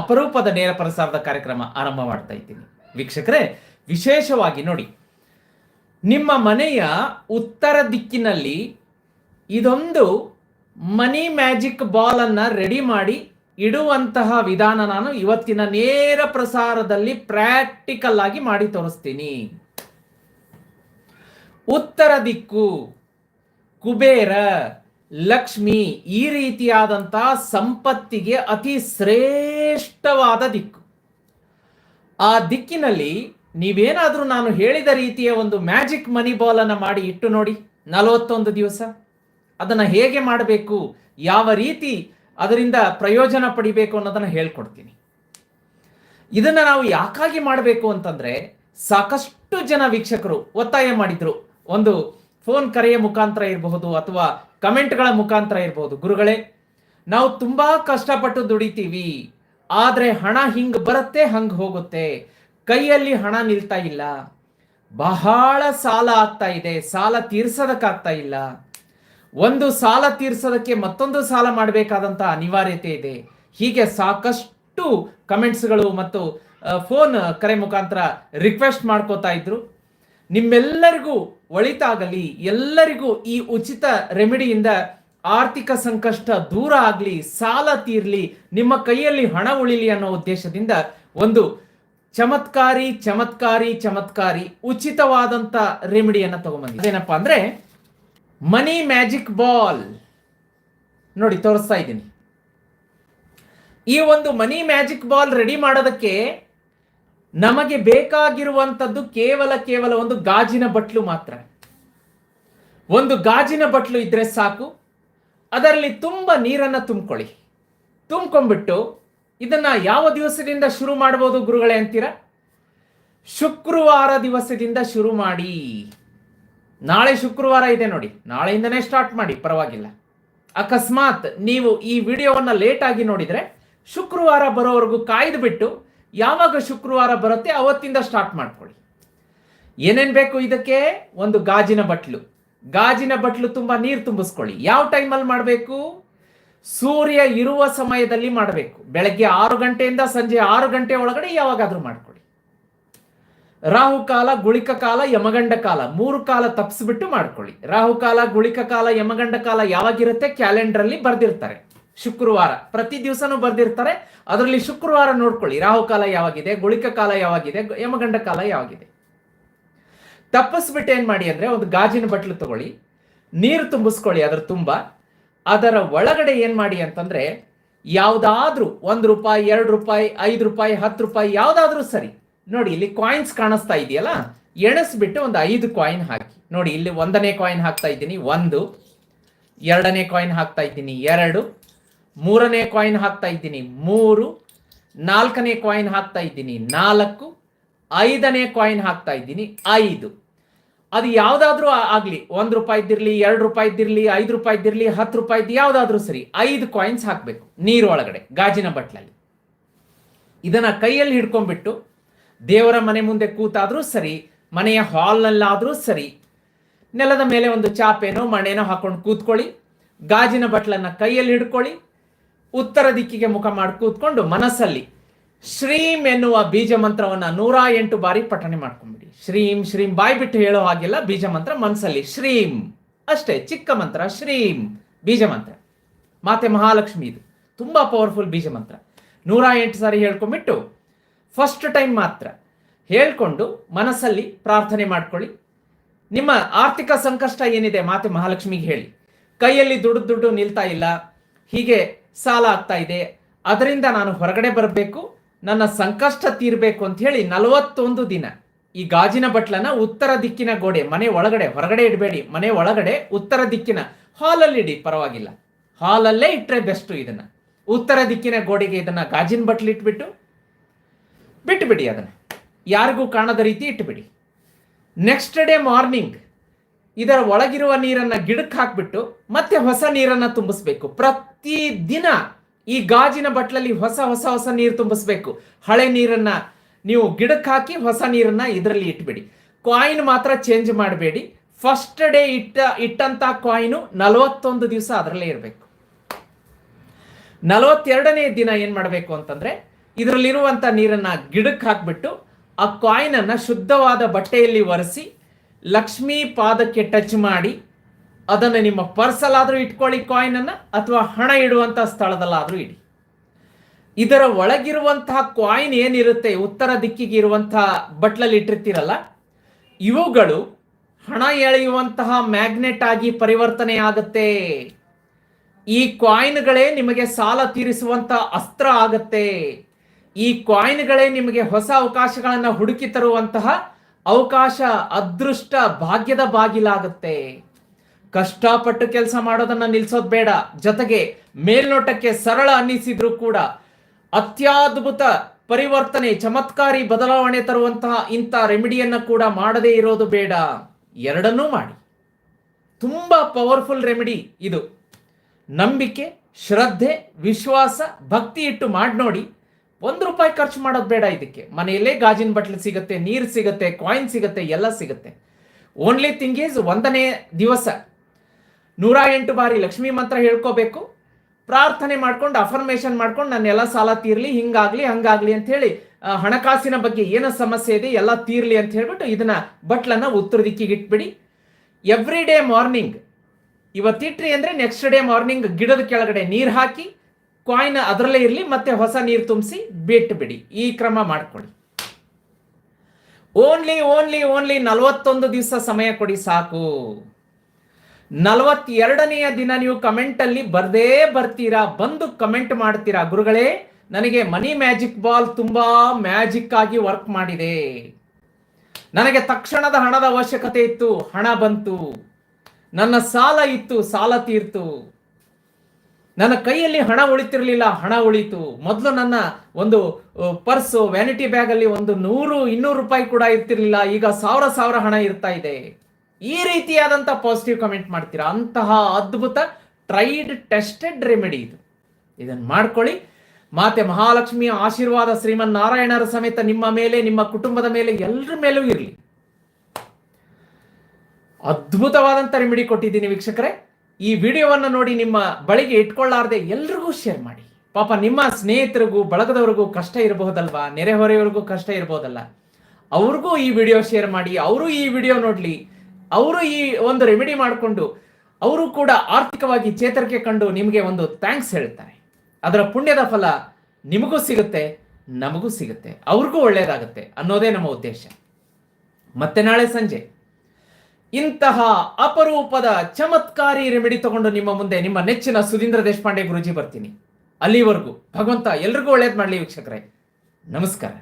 ಅಪರೂಪದ ನೇರ ಪ್ರಸಾರದ ಕಾರ್ಯಕ್ರಮ ಆರಂಭ ಮಾಡ್ತಾ ಇದ್ದೀನಿ. ವೀಕ್ಷಕರೇ, ವಿಶೇಷವಾಗಿ ನೋಡಿ, ನಿಮ್ಮ ಮನೆಯ ಉತ್ತರ ದಿಕ್ಕಿನಲ್ಲಿ ಇದೊಂದು ಮನಿ ಮ್ಯಾಜಿಕ್ ಬಾಲ್ ಅನ್ನ ರೆಡಿ ಮಾಡಿ ಇಡುವಂತಹ ವಿಧಾನ ನಾನು ಇವತ್ತಿನ ನೇರ ಪ್ರಸಾರದಲ್ಲಿ ಪ್ರಾಕ್ಟಿಕಲ್ ಆಗಿ ಮಾಡಿ ತೋರಿಸ್ತೀನಿ. ಉತ್ತರ ದಿಕ್ಕು, ಕುಬೇರ. ಲಕ್ಷ್ಮಿ ಈ ರೀತಿಯಾದಂತಹ ಸಂಪತ್ತಿಗೆ ಅತಿ ಶ್ರೇಷ್ಠವಾದ ದಿಕ್ಕು. ಆ ದಿಕ್ಕಿನಲ್ಲಿ ನೀವೇನಾದರೂ ನಾನು ಹೇಳಿದ ರೀತಿಯ ಒಂದು ಮ್ಯಾಜಿಕ್ ಮನಿ ಬಾಲ್ ಅನ್ನ ಮಾಡಿ ಇಟ್ಟು ನೋಡಿ ನಲವತ್ತೊಂದು ದಿವಸ. ಅದನ್ನ ಹೇಗೆ ಮಾಡಬೇಕು, ಯಾವ ರೀತಿ ಅದರಿಂದ ಪ್ರಯೋಜನ ಪಡಿಬೇಕು ಅನ್ನೋದನ್ನ ಹೇಳ್ಕೊಡ್ತೀನಿ. ಇದನ್ನ ನಾವು ಯಾಕಾಗಿ ಮಾಡಬೇಕು ಅಂತಂದ್ರೆ ಸಾಕಷ್ಟು ಜನ ವೀಕ್ಷಕರು ಒತ್ತಾಯ ಮಾಡಿದ್ರು. ಒಂದು ಫೋನ್ ಕರೆಯ ಮುಖಾಂತರ ಇರಬಹುದು ಅಥವಾ ಕಮೆಂಟ್ಗಳ ಮುಖಾಂತರ ಇರ್ಬೋದು. ಗುರುಗಳೇ, ನಾವು ತುಂಬಾ ಕಷ್ಟಪಟ್ಟು ದುಡಿತೀವಿ. ಆದರೆ ಹಣ ಹಿಂಗ್ ಬರುತ್ತೆ, ಹಂಗ್ ಹೋಗುತ್ತೆ. ಕೈಯಲ್ಲಿ ಹಣ ನಿಲ್ತಾ ಇಲ್ಲ. ಬಹಳ ಸಾಲ ಆಗ್ತಾ ಇದೆ. ಸಾಲ ತೀರ್ಸೋದಕ್ಕಾಗ್ತಾ ಇಲ್ಲ. ಒಂದು ಸಾಲ ತೀರ್ಸೋದಕ್ಕೆ ಮತ್ತೊಂದು ಸಾಲ ಮಾಡಬೇಕಾದಂತಹ ಅನಿವಾರ್ಯತೆ ಇದೆ. ಹೀಗೆ ಸಾಕಷ್ಟು ಕಮೆಂಟ್ಸ್ಗಳು ಮತ್ತು ಫೋನ್ ಕರೆ ಮುಖಾಂತರ ರಿಕ್ವೆಸ್ಟ್ ಮಾಡ್ಕೋತಾ ಇದ್ರು. ನಿಮ್ಮೆಲ್ಲರಿಗೂ ಒಳಿತಾಗಲಿ, ಎಲ್ಲರಿಗೂ ಈ ಉಚಿತ ರೆಮಿಡಿಯಿಂದ ಆರ್ಥಿಕ ಸಂಕಷ್ಟ ದೂರ ಆಗಲಿ, ಸಾಲ ತೀರ್ಲಿ, ನಿಮ್ಮ ಕೈಯಲ್ಲಿ ಹಣ ಉಳಿಲಿ ಅನ್ನೋ ಉದ್ದೇಶದಿಂದ ಒಂದು ಚಮತ್ಕಾರಿ ಚಮತ್ಕಾರಿ ಚಮತ್ಕಾರಿ ಉಚಿತವಾದಂತ ರೆಮಿಡಿಯನ್ನು ತಗೊಂಬಂದಿದೆ ಏನಪ್ಪಾ ಅಂದ್ರೆ, ಮನಿ ಮ್ಯಾಜಿಕ್ ಬಾಲ್. ನೋಡಿ, ತೋರಿಸ್ತಾ ಇದ್ದೀನಿ. ಈ ಒಂದು ಮನಿ ಮ್ಯಾಜಿಕ್ ಬಾಲ್ ರೆಡಿ ಮಾಡೋದಕ್ಕೆ ನಮಗೆ ಬೇಕಾಗಿರುವಂಥದ್ದು ಕೇವಲ ಕೇವಲ ಒಂದು ಗಾಜಿನ ಬಟ್ಲು ಮಾತ್ರ. ಒಂದು ಗಾಜಿನ ಬಟ್ಲು ಇದ್ರೆ ಸಾಕು. ಅದರಲ್ಲಿ ತುಂಬ ನೀರನ್ನು ತುಂಬಿಕೊಳ್ಳಿ. ತುಂಬ್ಕೊಂಡ್ಬಿಟ್ಟು ಇದನ್ನ ಯಾವ ದಿವಸದಿಂದ ಶುರು ಮಾಡಬಹುದು ಗುರುಗಳೇ ಅಂತೀರಾ? ಶುಕ್ರವಾರ ದಿವಸದಿಂದ ಶುರು ಮಾಡಿ. ನಾಳೆ ಶುಕ್ರವಾರ ಇದೆ ನೋಡಿ. ನಾಳೆಯಿಂದನೇ ಸ್ಟಾರ್ಟ್ ಮಾಡಿ, ಪರವಾಗಿಲ್ಲ. ಅಕಸ್ಮಾತ್ ನೀವು ಈ ವಿಡಿಯೋವನ್ನು ಲೇಟ್ ಆಗಿ ನೋಡಿದ್ರೆ ಶುಕ್ರವಾರ ಬರೋವರೆಗೂ ಕಾಯ್ದು ಬಿಟ್ಟು ಯಾವಾಗ ಶುಕ್ರವಾರ ಬರುತ್ತೆ ಅವತ್ತಿಂದ ಸ್ಟಾರ್ಟ್ ಮಾಡ್ಕೊಳ್ಳಿ. ಏನೇನ್ ಬೇಕು ಇದಕ್ಕೆ? ಒಂದು ಗಾಜಿನ ಬಟ್ಲು. ಗಾಜಿನ ಬಟ್ಲು ತುಂಬ ನೀರು ತುಂಬಿಸ್ಕೊಳ್ಳಿ. ಯಾವ ಟೈಮಲ್ಲಿ ಮಾಡಬೇಕು? ಸೂರ್ಯ ಇರುವ ಸಮಯದಲ್ಲಿ ಮಾಡಬೇಕು. ಬೆಳಗ್ಗೆ ಆರು ಗಂಟೆಯಿಂದ ಸಂಜೆ ಆರು ಗಂಟೆ ಒಳಗಡೆ ಯಾವಾಗಾದರೂ ಮಾಡ್ಕೊಳ್ಳಿ. ರಾಹುಕಾಲ ಗುಳಿಕ ಕಾಲ, ಯಮಗಂಡ ಕಾಲ, ಮೂರು ಕಾಲ ತಪ್ಪಿಸ್ಬಿಟ್ಟು ಮಾಡ್ಕೊಳ್ಳಿ. ರಾಹುಕಾಲ ಗುಳಿಕ ಕಾಲ, ಯಮಗಂಡ ಕಾಲ ಯಾವಾಗಿರುತ್ತೆ? ಕ್ಯಾಲೆಂಡರ್ ಅಲ್ಲಿ ಬರ್ದಿರ್ತಾರೆ. ಶುಕ್ರವಾರ. ಪ್ರತಿ ದಿವಸನೂ ಬರ್ದಿರ್ತಾರೆ. ಅದರಲ್ಲಿ ಶುಕ್ರವಾರ ನೋಡ್ಕೊಳ್ಳಿ. ರಾಹುಕಾಲ ಯಾವಾಗಿದೆ? ಗುಳಿಕ ಕಾಲ ಯಾವಾಗಿದೆ? ಯಮಗಂಡ ಕಾಲ ಯಾವಾಗಿದೆ? ತಪ್ಪಿಸ್ಬಿಟ್ಟು ಏನ್ ಮಾಡಿ ಅಂದ್ರೆ ಒಂದು ಗಾಜಿನ ಬಟ್ಲು ತಗೊಳ್ಳಿ. ನೀರು ತುಂಬಿಸ್ಕೊಳ್ಳಿ ಅದ್ರ ತುಂಬ. ಅದರ ಒಳಗಡೆ ಏನ್ ಮಾಡಿ ಅಂತಂದ್ರೆ ಯಾವ್ದಾದ್ರೂ ಒಂದು ರೂಪಾಯಿ, ಎರಡು ರೂಪಾಯಿ, ಐದು ರೂಪಾಯಿ, ಹತ್ತು ರೂಪಾಯಿ ಯಾವ್ದಾದ್ರೂ ಸರಿ. ನೋಡಿ, ಇಲ್ಲಿ ಕಾಯಿನ್ಸ್ ಕಾಣಿಸ್ತಾ ಇದೆಯಲ್ಲ? ಎಣಸ್ಬಿಟ್ಟು ಒಂದು ಐದು ಕಾಯಿನ್ ಹಾಕಿ. ನೋಡಿ, ಇಲ್ಲಿ ಒಂದನೇ ಕಾಯಿನ್ ಹಾಕ್ತಾ ಇದ್ದೀನಿ. ಒಂದು, ಎರಡನೇ ಕಾಯಿನ್ ಹಾಕ್ತಾ ಇದ್ದೀನಿ. ಎರಡು ಮೂರನೇ ಕಾಯಿನ್ ಹಾಕ್ತಾ ಇದ್ದೀನಿ. ಮೂರು, ನಾಲ್ಕನೇ ಕಾಯಿನ್ ಹಾಕ್ತಾ ಇದ್ದೀನಿ. ನಾಲ್ಕು, ಐದನೇ ಕಾಯಿನ್ ಹಾಕ್ತಾ ಇದ್ದೀನಿ. ಐದು. ಅದು ಯಾವುದಾದ್ರೂ ಆಗಲಿ. ಒಂದು ರೂಪಾಯಿ ಇದ್ದಿರಲಿ, ಎರಡು ರೂಪಾಯಿ ಇದ್ದಿರಲಿ, ಐದು ರೂಪಾಯಿ ಇದ್ದಿರಲಿ, ಹತ್ತು ರೂಪಾಯಿ ಇದ್ದು ಯಾವುದಾದ್ರೂ ಸರಿ. ಐದು ಕಾಯಿನ್ಸ್ ಹಾಕಬೇಕು. ನೀರು ಒಳಗಡೆ ಗಾಜಿನ ಬಟ್ಲಲ್ಲಿ. ಇದನ್ನು ಕೈಯಲ್ಲಿ ಹಿಡ್ಕೊಂಡ್ಬಿಟ್ಟು ದೇವರ ಮನೆ ಮುಂದೆ ಕೂತಾದರೂ ಸರಿ, ಮನೆಯ ಹಾಲ್ನಲ್ಲಾದರೂ ಸರಿ, ನೆಲದ ಮೇಲೆ ಒಂದು ಚಾಪೇನೋ ಮಣೆನೋ ಹಾಕೊಂಡು ಕೂತ್ಕೊಳ್ಳಿ. ಗಾಜಿನ ಬಟ್ಲನ್ನು ಕೈಯಲ್ಲಿ ಹಿಡ್ಕೊಳ್ಳಿ. ಉತ್ತರ ದಿಕ್ಕಿಗೆ ಮುಖ ಮಾಡಿ ಕೂತ್ಕೊಂಡು ಮನಸ್ಸಲ್ಲಿ ಶ್ರೀಂ ಎನ್ನುವ ಬೀಜ ಮಂತ್ರವನ್ನ ನೂರ ಎಂಟು ಬಾರಿ ಪಠಣೆ ಮಾಡ್ಕೊಂಡ್ಬಿಡಿ. ಶ್ರೀಂ ಶ್ರೀಂ ಬಾಯ್ ಬಿಟ್ಟು ಹೇಳೋ ಹಾಗಿಲ್ಲ ಬೀಜ ಮಂತ್ರ ಮನಸ್ಸಲ್ಲಿ ಶ್ರೀಂ. ಅಷ್ಟೇ, ಚಿಕ್ಕ ಮಂತ್ರ ಶ್ರೀಂ, ಬೀಜ ಮಂತ್ರ. ಮಾತೆ ಮಹಾಲಕ್ಷ್ಮಿ ಇದು. ತುಂಬಾ ಪವರ್ಫುಲ್ ಬೀಜ ಮಂತ್ರ. ನೂರ ಎಂಟು ಸಾರಿ ಹೇಳ್ಕೊಂಡ್ಬಿಟ್ಟು ಫಸ್ಟ್ ಟೈಮ್ ಮಾತ್ರ ಹೇಳ್ಕೊಂಡು ಮನಸ್ಸಲ್ಲಿ ಪ್ರಾರ್ಥನೆ ಮಾಡ್ಕೊಳ್ಳಿ. ನಿಮ್ಮ ಆರ್ಥಿಕ ಸಂಕಷ್ಟ ಏನಿದೆ ಮಾತೆ ಮಹಾಲಕ್ಷ್ಮಿಗೆ ಹೇಳಿ. ಕೈಯಲ್ಲಿ ದುಡ್ಡು ದುಡ್ಡು ನಿಲ್ತಾ ಇಲ್ಲ. ಹೀಗೆ ಸಾಲ ಆಗ್ತಾ ಇದೆ. ಅದರಿಂದ ನಾನು ಹೊರಗಡೆ ಬರಬೇಕು. ನನ್ನ ಸಂಕಷ್ಟ ತೀರಬೇಕು ಅಂತ ಹೇಳಿ ನಲವತ್ತೊಂದು ದಿನ ಈ ಗಾಜಿನ ಬಟ್ಲನ್ನ ಉತ್ತರ ದಿಕ್ಕಿನ ಗೋಡೆ, ಮನೆ ಒಳಗಡೆ, ಹೊರಗಡೆ ಇಡಬೇಡಿ. ಮನೆ ಒಳಗಡೆ ಉತ್ತರ ದಿಕ್ಕಿನ ಹಾಲಲ್ಲಿ ಇಡಿ, ಪರವಾಗಿಲ್ಲ. ಹಾಲಲ್ಲೇ ಇಟ್ಟರೆ ಬೆಸ್ಟ್ ಇದನ್ನ. ಉತ್ತರ ದಿಕ್ಕಿನ ಗೋಡೆಗೆ ಇದನ್ನ ಗಾಜಿನ ಬಟ್ಲು ಇಟ್ಬಿಟ್ಟು ಬಿಟ್ಟುಬಿಡಿ ಅದನ್ನು. ಯಾರಿಗೂ ಕಾಣದ ರೀತಿ ಇಟ್ಬಿಡಿ. ನೆಕ್ಸ್ಟ್ ಡೇ ಮಾರ್ನಿಂಗ್ ಇದರ ಒಳಗಿರುವ ನೀರನ್ನ ಗಿಡಕ್ಕೆ ಹಾಕ್ಬಿಟ್ಟು ಮತ್ತೆ ಹೊಸ ನೀರನ್ನ ತುಂಬಿಸ್ಬೇಕು. ಪ್ರತಿ ದಿನ ಈ ಗಾಜಿನ ಬಟ್ಲಲ್ಲಿ ಹೊಸ ಹೊಸ ಹೊಸ ನೀರು ತುಂಬಿಸ್ಬೇಕು. ಹಳೆ ನೀರನ್ನ ನೀವು ಗಿಡಕ್ಕೆ ಹಾಕಿ ಹೊಸ ನೀರನ್ನ ಇದರಲ್ಲಿ ಇಟ್ಬಿಡಿ. ಕಾಯಿನ್ ಮಾತ್ರ ಚೇಂಜ್ ಮಾಡಬೇಡಿ. ಫಸ್ಟ್ ಡೇ ಇಟ್ಟ, ಇಟ್ಟಂತ ಕಾಯಿನು ನಲವತ್ತೊಂದು ದಿವಸ ಅದರಲ್ಲೇ ಇರಬೇಕು. ನಲವತ್ತೆರಡನೇ ದಿನ ಏನ್ ಮಾಡಬೇಕು ಅಂತಂದ್ರೆ ಇದರಲ್ಲಿರುವಂತ ನೀರನ್ನ ಗಿಡಕ್ಕೆ ಹಾಕ್ಬಿಟ್ಟು ಆ ಕಾಯಿನ್ ಶುದ್ಧವಾದ ಬಟ್ಟೆಯಲ್ಲಿ ಒರೆಸಿ ಲಕ್ಷ್ಮೀ ಪಾದಕ್ಕೆ ಟಚ್ ಮಾಡಿ, ಅದನ್ನು ನಿಮ್ಮ ಪರ್ಸಲ್ಲಾದರೂ ಇಟ್ಕೊಳ್ಳಿ ಕಾಯಿನ್ ಅನ್ನ ಅಥವಾ ಹಣ ಇಡುವಂಥ ಸ್ಥಳದಲ್ಲಾದರೂ ಇಡಿ. ಇದರ ಒಳಗಿರುವಂತಹ ಕಾಯಿನ್ ಏನಿರುತ್ತೆ, ಉತ್ತರ ದಿಕ್ಕಿಗೆ ಇರುವಂತಹ ಬಟ್ಲಲ್ಲಿ ಇಟ್ಟಿರ್ತೀರಲ್ಲ, ಇವುಗಳು ಹಣ ಎಳೆಯುವಂತಹ ಮ್ಯಾಗ್ನೆಟ್ ಆಗಿ ಪರಿವರ್ತನೆ ಆಗುತ್ತೆ. ಈ ಕಾಯಿನ್ಗಳೇ ನಿಮಗೆ ಸಾಲ ತೀರಿಸುವಂತ ಅಸ್ತ್ರ ಆಗುತ್ತೆ. ಈ ಕಾಯಿನ್ಗಳೇ ನಿಮಗೆ ಹೊಸ ಅವಕಾಶಗಳನ್ನು ಹುಡುಕಿ ತರುವಂತಹ ಅವಕಾಶ, ಅದೃಷ್ಟ ಭಾಗ್ಯದ ಬಾಗಿಲಾಗುತ್ತೆ. ಕಷ್ಟಪಟ್ಟು ಕೆಲಸ ಮಾಡೋದನ್ನ ನಿಲ್ಸೋದ್ ಬೇಡ. ಜೊತೆಗೆ ಮೇಲ್ನೋಟಕ್ಕೆ ಸರಳ ಅನ್ನಿಸಿದ್ರು ಕೂಡ ಅತ್ಯದ್ಭುತ ಪರಿವರ್ತನೆ, ಚಮತ್ಕಾರಿ ಬದಲಾವಣೆ ತರುವಂತಹ ಇಂಥ ರೆಮಿಡಿಯನ್ನ ಕೂಡ ಮಾಡದೇ ಇರೋದು ಬೇಡ. ಎರಡನ್ನೂ ಮಾಡಿ. ತುಂಬಾ ಪವರ್ಫುಲ್ ರೆಮಿಡಿ ಇದು. ನಂಬಿಕೆ, ಶ್ರದ್ಧೆ, ವಿಶ್ವಾಸ, ಭಕ್ತಿ ಇಟ್ಟು ಮಾಡಿ ನೋಡಿ ಒಂದು ರೂಪಾಯಿ ಖರ್ಚು ಮಾಡೋದು ಬೇಡ ಇದಕ್ಕೆ. ಮನೆಯಲ್ಲೇ ಗಾಜಿನ ಬಟ್ಲು ಸಿಗುತ್ತೆ, ನೀರು ಸಿಗುತ್ತೆ ಕಾಯಿನ್ ಸಿಗುತ್ತೆ, ಎಲ್ಲ ಸಿಗುತ್ತೆ. ಓನ್ಲಿ ಥಿಂಗ್ ಈಸ್ ಒಂದನೇ ದಿವಸ ನೂರ ಎಂಟು ಬಾರಿ ಲಕ್ಷ್ಮೀ ಮಂತ್ರ ಹೇಳ್ಕೋಬೇಕು. ಪ್ರಾರ್ಥನೆ ಮಾಡ್ಕೊಂಡು ಅಫರ್ಮೇಷನ್ ಮಾಡ್ಕೊಂಡು ನಾನು ಎಲ್ಲ ಸಾಲ ತೀರ್ಲಿ, ಹಿಂಗಾಗ್ಲಿ, ಹಂಗಾಗ್ಲಿ ಅಂತ ಹೇಳಿ ಹಣಕಾಸಿನ ಬಗ್ಗೆ ಏನೋ ಸಮಸ್ಯೆ ಇದೆ, ಎಲ್ಲ ತೀರ್ಲಿ ಅಂತ ಹೇಳ್ಬಿಟ್ಟು ಇದನ್ನ ಬಟ್ಲನ್ನ ಉತ್ತರ ದಿಕ್ಕಿಗೆ ಇಟ್ಬಿಡಿ. ಎವ್ರಿ ಡೇ ಮಾರ್ನಿಂಗ್ ಇವತ್ತಿಟ್ರಿ ಅಂದ್ರೆ ನೆಕ್ಸ್ಟ್ ಡೇ ಮಾರ್ನಿಂಗ್ ಗಿಡದ ಕೆಳಗಡೆ ನೀರು ಹಾಕಿ ಕಾಯಿನ್ ಅದರಲ್ಲೇ ಇರಲಿ, ಮತ್ತೆ ಹೊಸ ನೀರು ತುಂಬಿಸಿ ಬಿಟ್ಟು ಬಿಡಿ. ಈ ಕ್ರಮ ಮಾಡ್ಕೊಳ್ಳಿ. ಓನ್ಲಿ ಓನ್ಲಿ ಓನ್ಲಿ ನಲವತ್ತೊಂದು ದಿವಸ ಸಮಯ ಕೊಡಿ ಸಾಕು. ನಲವತ್ತೆರಡನೆಯ ದಿನ ನೀವು ಕಮೆಂಟಲ್ಲಿ ಬರ್ದೇ ಬರ್ತೀರಾ, ಬಂದು ಕಮೆಂಟ್ ಮಾಡ್ತೀರಾ. ಗುರುಗಳೇ, ನನಗೆ ಮನಿ ಮ್ಯಾಜಿಕ್ ಬಾಲ್ ತುಂಬಾ ಮ್ಯಾಜಿಕ್ ಆಗಿ ವರ್ಕ್ ಮಾಡಿದೆ. ನನಗೆ ತಕ್ಷಣದ ಹಣದ ಅವಶ್ಯಕತೆ ಇತ್ತು, ಹಣ ಬಂತು. ನನ್ನ ಸಾಲ ಇತ್ತು, ಸಾಲ ತೀರ್ತು. ನನ್ನ ಕೈಯಲ್ಲಿ ಹಣ ಉಳಿತಿರ್ಲಿಲ್ಲ, ಹಣ ಉಳಿತು. ಮೊದಲು ನನ್ನ ಒಂದು ಪರ್ಸು ವ್ಯಾನಿಟಿ ಬ್ಯಾಗ್ ಅಲ್ಲಿ ಒಂದು ನೂರು, ಇನ್ನೂರು ರೂಪಾಯಿ ಕೂಡ ಇರ್ತಿರ್ಲಿಲ್ಲ. ಈಗ ಸಾವಿರ ಸಾವಿರ ಹಣ ಇರ್ತಾ ಇದೆ. ಈ ರೀತಿಯಾದಂಥ ಪಾಸಿಟಿವ್ ಕಮೆಂಟ್ ಮಾಡ್ತೀರಾ? ಅಂತಹ ಅದ್ಭುತ ಟ್ರೈಡ್ ಟೆಸ್ಟೆಡ್ ರೆಮಿಡಿ ಇದು. ಇದನ್ನು ಮಾಡ್ಕೊಳ್ಳಿ. ಮಾತೆ ಮಹಾಲಕ್ಷ್ಮಿಯ ಆಶೀರ್ವಾದ ಶ್ರೀಮನ್ ನಾರಾಯಣರ ಸಮೇತ ನಿಮ್ಮ ಮೇಲೆ, ನಿಮ್ಮ ಕುಟುಂಬದ ಮೇಲೆ ಎಲ್ಲರ ಮೇಲೂ ಇರಲಿ. ಅದ್ಭುತವಾದಂಥ ರೆಮಿಡಿ ಕೊಟ್ಟಿದ್ದೀನಿ ವೀಕ್ಷಕರೇ. ಈ ವಿಡಿಯೋವನ್ನು ನೋಡಿ ನಿಮ್ಮ ಬಳಿಗೆ ಇಟ್ಕೊಳ್ಳಾರ್ದೆ ಎಲ್ರಿಗೂ ಶೇರ್ ಮಾಡಿ. ಪಾಪ ನಿಮ್ಮ ಸ್ನೇಹಿತರಿಗೂ, ಬಳಗದವ್ರಿಗೂ ಕಷ್ಟ ಇರಬಹುದಲ್ವಾ? ನೆರೆಹೊರೆಯವ್ರಿಗೂ ಕಷ್ಟ ಇರಬಹುದಲ್ಲ? ಅವ್ರಿಗೂ ಈ ವಿಡಿಯೋ ಶೇರ್ ಮಾಡಿ, ಅವರು ಈ ವಿಡಿಯೋ ನೋಡಲಿ, ಅವರು ಈ ಒಂದು ರೆಮಿಡಿ ಮಾಡಿಕೊಂಡು, ಅವರು ಕೂಡ ಆರ್ಥಿಕವಾಗಿ ಚೇತರಿಕೆ ಕಂಡು ನಿಮಗೆ ಒಂದು ಥ್ಯಾಂಕ್ಸ್ ಹೇಳ್ತಾರೆ. ಅದರ ಪುಣ್ಯದ ಫಲ ನಿಮಗೂ ಸಿಗುತ್ತೆ, ನಮಗೂ ಸಿಗುತ್ತೆ, ಅವ್ರಿಗೂ ಒಳ್ಳೆಯದಾಗುತ್ತೆ ಅನ್ನೋದೇ ನಮ್ಮ ಉದ್ದೇಶ. ಮತ್ತೆ ನಾಳೆ ಸಂಜೆ. ಇಂತಹ ಅಪರೂಪದ ಚಮತ್ಕಾರಿ ರೆಮಿಡಿ ತಗೊಂಡು ನಿಮ್ಮ ಮುಂದೆ ನಿಮ್ಮ ನೆಚ್ಚಿನ ಸುಧೀಂದ್ರ ದೇಶಪಾಂಡೆ ಗುರುಜಿ ಬರ್ತೀನಿ. ಅಲ್ಲಿವರೆಗೂ ಭಗವಂತ ಎಲ್ರಿಗೂ ಒಳ್ಳೇದು ಮಾಡಲಿ ವೀಕ್ಷಕರೇ. ನಮಸ್ಕಾರ.